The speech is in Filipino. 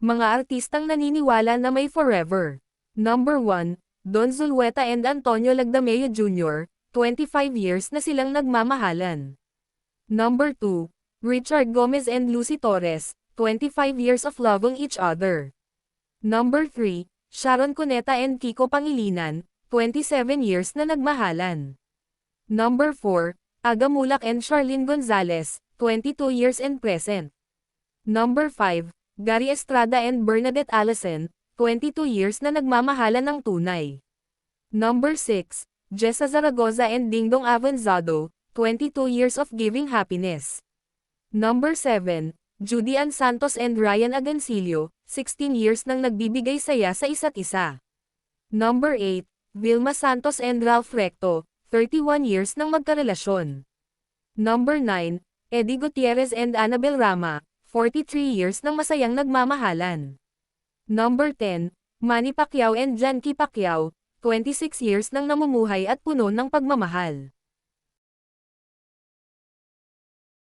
Mga artistang naniniwala na may forever. Number 1, Don Zulueta and Antonio Lagdameo Jr., 25 years na silang nagmamahalan. Number 2, Richard Gomez and Lucy Torres, 25 years of loving each other. Number 3, Sharon Cuneta and Kiko Pangilinan, 27 years na nagmahalan. Number 4, Aga Mulak and Charlene Gonzalez, 22 years and present. Number 5, Gary Estrada and Bernadette Allison, 22 years na nagmamahalan ng tunay. Number 6, Jessa Zaragoza and Dingdong Avanzado, 22 years of giving happiness. Number 7, Judy Ann Santos and Ryan Agancillo, 16 years nang nagbibigay saya sa isa't isa. Number 8, Vilma Santos and Ralph Recto, 31 years nang magkarelasyon. Number 9, Eddie Gutierrez and Annabel Rama, 43 years nang masayang nagmamahalan. Number 10, Manny Pacquiao and Janky Pacquiao, 26 years nang namumuhay at puno ng pagmamahal.